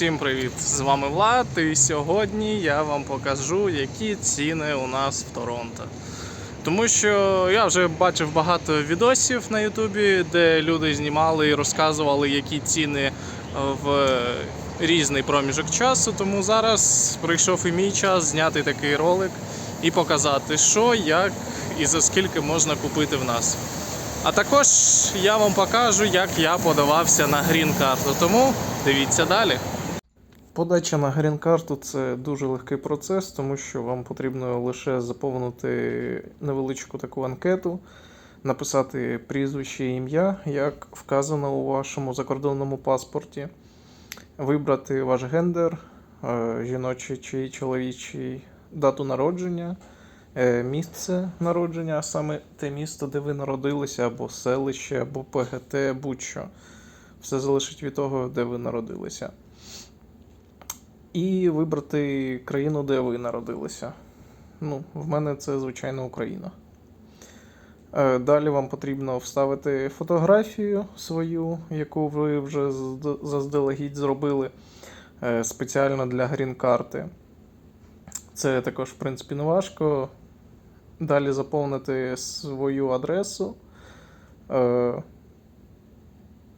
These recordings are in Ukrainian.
Усім привіт! З вами Влад, і сьогодні я вам покажу, які ціни у нас в Торонто. Тому що я вже бачив багато відосів на Ютубі, де люди знімали і розказували, які ціни в різний проміжок часу. Тому зараз прийшов і мій час зняти такий ролик і показати, що, як і за скільки можна купити в нас. А також я вам покажу, як я подавався на грін-карту. Тому дивіться далі. Подача на грін-карту це дуже легкий процес, тому що вам потрібно лише заповнити невеличку таку анкету, написати прізвище і ім'я, як вказано у вашому закордонному паспорті, вибрати ваш гендер, е, жіночий чи чоловічий, дату народження, е, місце народження, а саме те місто, де ви народилися, або селище, або ПГТ, будь-що. Все залежить від того, де ви народилися. І вибрати країну, де ви народилися. Ну, в мене це, звичайно, Україна. Е, Далі вам потрібно вставити фотографію свою, яку ви вже заздалегідь зробили е, спеціально для грін-карти. Це також, в принципі, не важко. Далі заповнити свою адресу, е,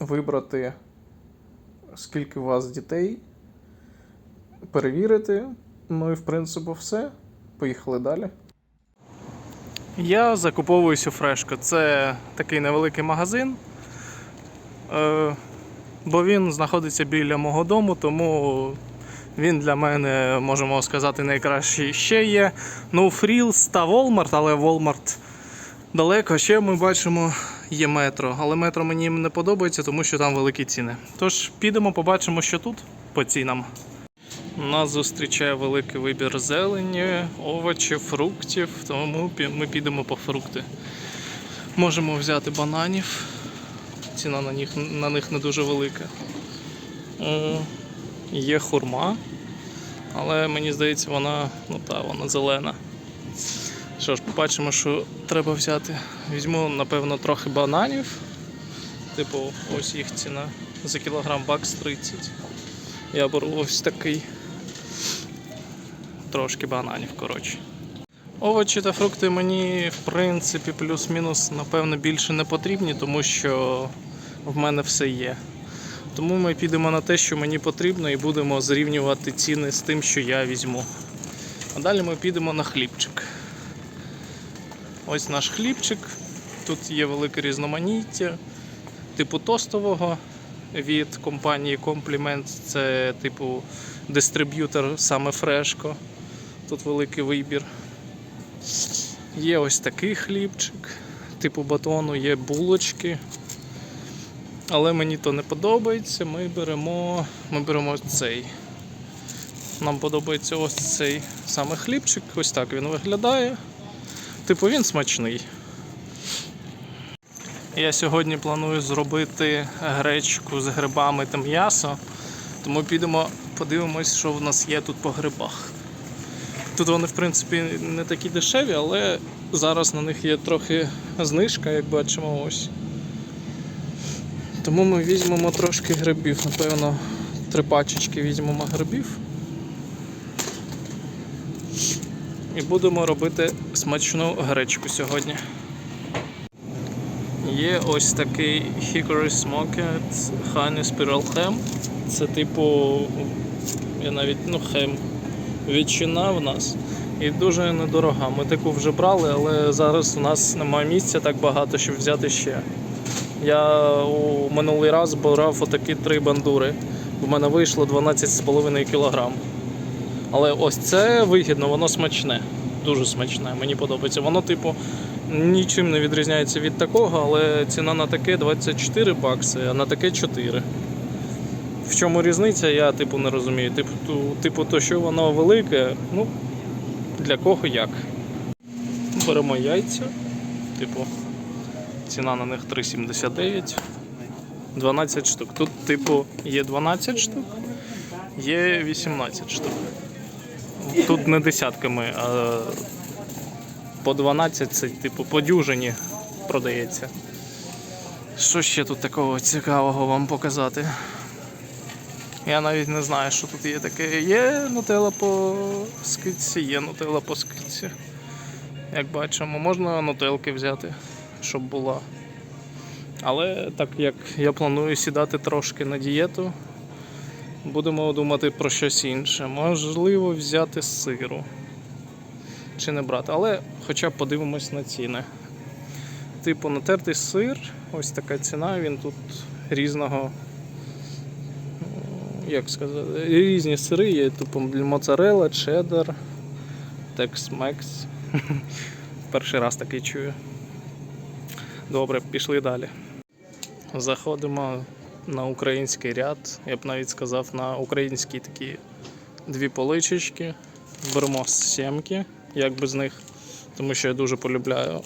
вибрати, скільки у вас дітей, перевірити. Ну і в принципі все. Поїхали далі. Я закуповуюсь у Фрешко. Це такий невеликий магазин. Е, бо він знаходиться біля мого дому, тому він для мене, можемо сказати, найкращий. Ще є No Frills та Walmart, але Walmart далеко. Ще ми бачимо є метро. Але метро мені не подобається, тому що там великі ціни. Тож підемо, побачимо, що тут по цінам. Нас зустрічає великий вибір зелені, овочів, фруктів, тому ми підемо по фрукти. Можемо взяти бананів. Ціна на них, на них не дуже велика. Е, Є хурма, але мені здається, вона, ну та, вона зелена. Що ж, побачимо, що треба взяти. Візьму, напевно, трохи бананів. Типу, ось їх ціна за кілограм бакс 30. Я беру ось такий. Трошки бананів, коротше. Овочі та фрукти мені, в принципі, плюс-мінус, напевно, більше не потрібні, тому що в мене все є. Тому ми підемо на те, що мені потрібно, і будемо зрівнювати ціни з тим, що я візьму. А далі ми підемо на хлібчик. Ось наш хлібчик. Тут є велике різноманіття, типу тостового від компанії Compliment. Це типу дистриб'ютор саме Фрешко. Тут великий вибір. Є ось такий хлібчик, типу батону, є булочки. Але мені то не подобається. Ми беремо, ми беремо цей. Нам подобається ось цей саме хлібчик. Ось так він виглядає. Типу він смачний. Я сьогодні планую зробити гречку з грибами та м'ясо. Тому підемо, подивимось, що в нас є тут по грибах. Тут вони, в принципі, не такі дешеві, але зараз на них є трохи знижка, як бачимо ось. Тому ми візьмемо трошки грибів, напевно, три пачечки візьмемо грибів. І будемо робити смачну гречку сьогодні. Є ось такий Hickory Smoked Honey Spiral Ham. Це типу, я навіть ну, хем. Ветчина в нас. І дуже недорога. Ми таку вже брали, але зараз у нас немає місця так багато, щоб взяти ще. Я у минулий раз брав отакі три бандури. У мене вийшло 12,5 кг. Але ось це вигідно, воно смачне. Дуже смачне, мені подобається. Воно, типу, нічим не відрізняється від такого, але ціна на таке 24 бакси, а на таке 4. В чому різниця, я типу не розумію. Типу, типу, то, що воно велике, ну, для кого як. Беремо яйця. Типу, ціна на них 3,79. 12 штук. Тут, типу, є 12 штук, є 18 штук. Тут не десятками, а по 12 це, типу, по дюжині продається. Що ще тут такого цікавого вам показати? Я навіть не знаю, що тут є таке. Є нутелла по скидці, є нутелла по скидці. Як бачимо, можна нутелки взяти, щоб була. Але так як я планую сідати трошки на дієту, будемо думати про щось інше. Можливо, взяти сиру. Чи не брати, але хоча б подивимось на ціни. Типу, натертий сир, ось така ціна, він тут різного. Як сказати, різні сири є, типу моцарелла, чеддер, текс-мекс. Перший раз такий чую. Добре, пішли далі. Заходимо на український ряд, я б навіть сказав, на українські такі дві поличечки. Беремо сімки, як без них, тому що я дуже полюбляю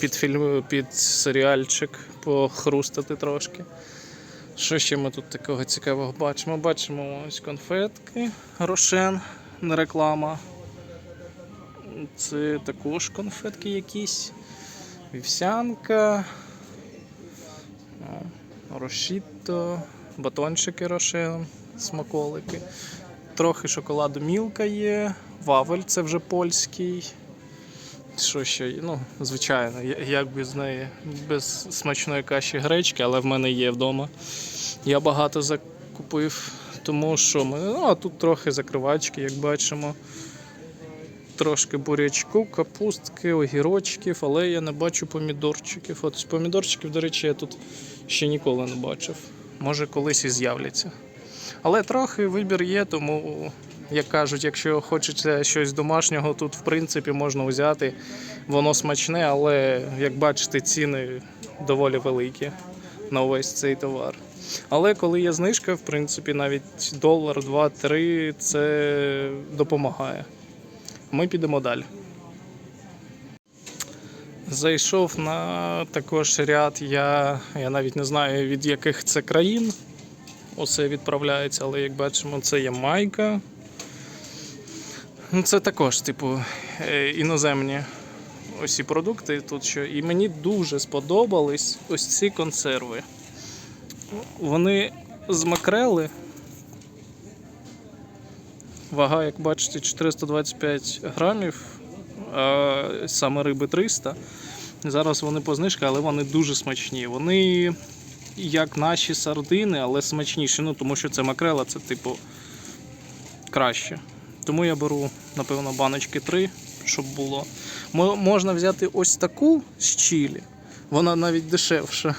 під фільм, під серіальчик похрустати трошки. Що ще ми тут такого цікавого бачимо? Бачимо ось конфетки, рошен, не реклама. Це також конфетки якісь. Вівсянка. о, Рошітто, батончики рошен, смаколики. Трохи шоколаду мілка є, вафель це вже польський. Що ще? Ну, звичайно, як без неї, без смачної каші гречки, але в мене є вдома. Я багато закупив, тому що ми. Ну, а тут трохи закривачки, як бачимо. Трошки бурячку, капустки, огірочків, але я не бачу помідорчиків. От помідорчиків, до речі, я тут ще ніколи не бачив. Може, колись і з'являться. Але трохи вибір є, тому, як кажуть, якщо хочеться щось домашнього, тут в принципі можна взяти. Воно смачне, але як бачите, ціни доволі великі на увесь цей товар. Але коли є знижка, в принципі, навіть долар, два, три це допомагає. Ми підемо далі. Зайшов на також ряд, я, я навіть не знаю від яких це країн. Усе відправляється, але як бачимо, це є майка. Ну, це також, типу, е, іноземні усі продукти тут що. І мені дуже сподобались ось ці консерви. Вони з макрели. Вага, як бачите, 425 грамів, а саме риби 300. Зараз вони по знижці, але вони дуже смачні. Вони як наші сардини, але смачніші. Ну, тому що це макрела, це типу краще. Тому я беру, напевно, баночки 3, щоб було. Можна взяти ось таку з чилі. Вона навіть дешевша.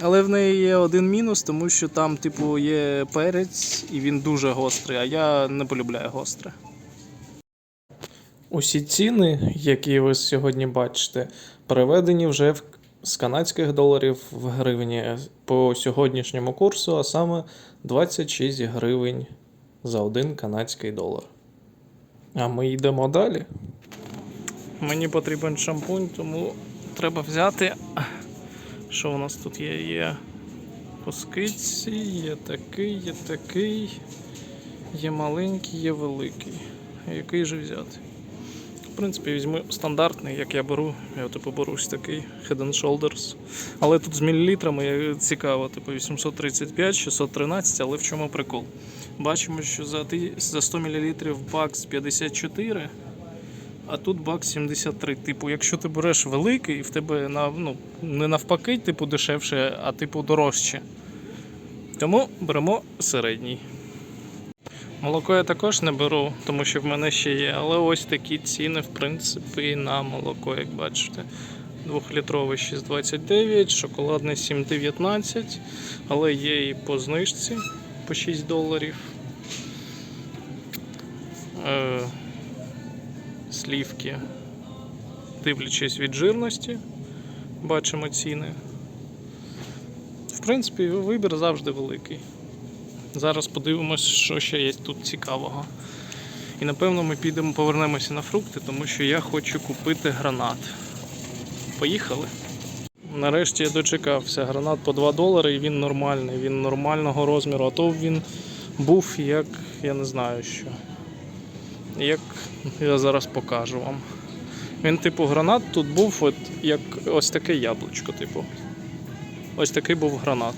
Але в неї є один мінус, тому що там, типу, є перець і він дуже гострий, а я не полюбляю гостре. Усі ціни, які ви сьогодні бачите, переведені вже в, з канадських доларів в гривні по сьогоднішньому курсу, а саме 26 гривень за один канадський долар. А ми йдемо далі. Мені потрібен шампунь, тому треба взяти. Що у нас тут є? Є по є такий, є такий, є маленький, є великий. Який же взяти? В принципі, візьму стандартний, як я беру. Я типу беру ось такий Head and Shoulders. Але тут з мілілітрами цікаво, типу 835, 613, але в чому прикол? Бачимо, що за, за 100 мл бакс 54, а тут бакс 73. Типу, якщо ти береш великий, в тебе на, ну, не навпаки, типу, дешевше, а типу дорожче. Тому беремо середній. Молоко я також не беру, тому що в мене ще є. Але ось такі ціни, в принципі, на молоко, як бачите. Двохлітровий 6,29, шоколадний 7,19, але є і по знижці по 6 доларів. Е, слівки, дивлячись від жирності, бачимо ціни. В принципі, вибір завжди великий. Зараз подивимось, що ще є тут цікавого. І напевно ми підемо, повернемося на фрукти, тому що я хочу купити гранат. Поїхали. Нарешті я дочекався. Гранат по 2 долари і він нормальний, він нормального розміру, а то він був як я не знаю що. Як я зараз покажу вам. Він, типу, гранат тут був от, як ось таке яблучко, типу. Ось такий був гранат.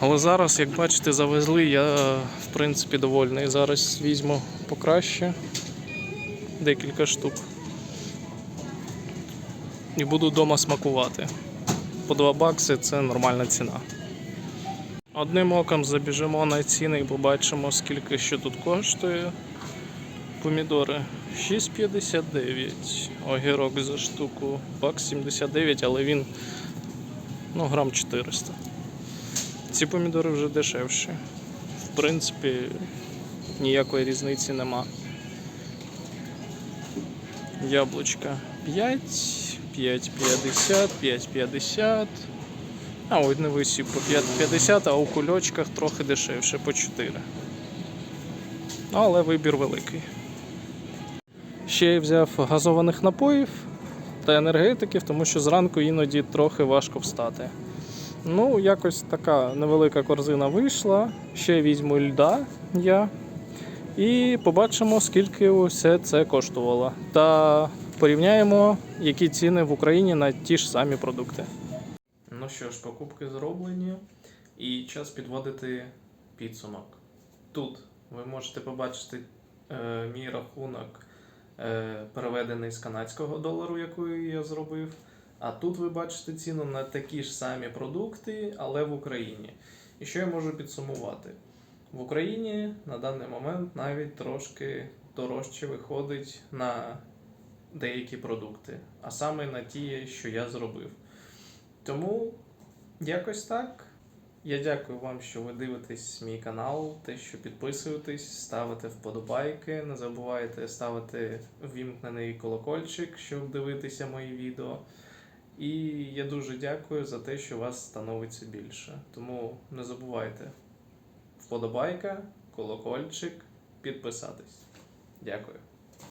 Але зараз, як бачите, завезли, я в принципі довольний. Зараз візьму покраще декілька штук. І буду вдома смакувати. По 2 бакси це нормальна ціна. Одним оком забіжимо на ціни і побачимо, скільки що тут коштує. Помідори 6,59. Огірок за штуку. Бак 79, але він ну, грам 400. Ці помідори вже дешевші. В принципі, ніякої різниці нема. Яблучка 5, 5,50, 5,50. А, ось не висів по 5,50, а у кульочках трохи дешевше по 4. Але вибір великий. Ще я взяв газованих напоїв та енергетиків, тому що зранку іноді трохи важко встати. Ну, якось така невелика корзина вийшла. Ще візьму льда я. І побачимо, скільки усе це коштувало. Та порівняємо, які ціни в Україні на ті ж самі продукти. Ну що ж, покупки зроблені, і час підводити підсумок. Тут ви можете побачити е, мій рахунок, е, переведений з канадського долару, який я зробив. А тут ви бачите ціну на такі ж самі продукти, але в Україні. І що я можу підсумувати? В Україні на даний момент навіть трошки дорожче виходить на деякі продукти, а саме на ті, що я зробив. Тому якось так. Я дякую вам, що ви дивитесь мій канал, те, що підписуєтесь, ставите вподобайки. Не забувайте ставити ввімкнений колокольчик, щоб дивитися мої відео. І я дуже дякую за те, що вас становиться більше. Тому не забувайте вподобайка, колокольчик, підписатись. Дякую.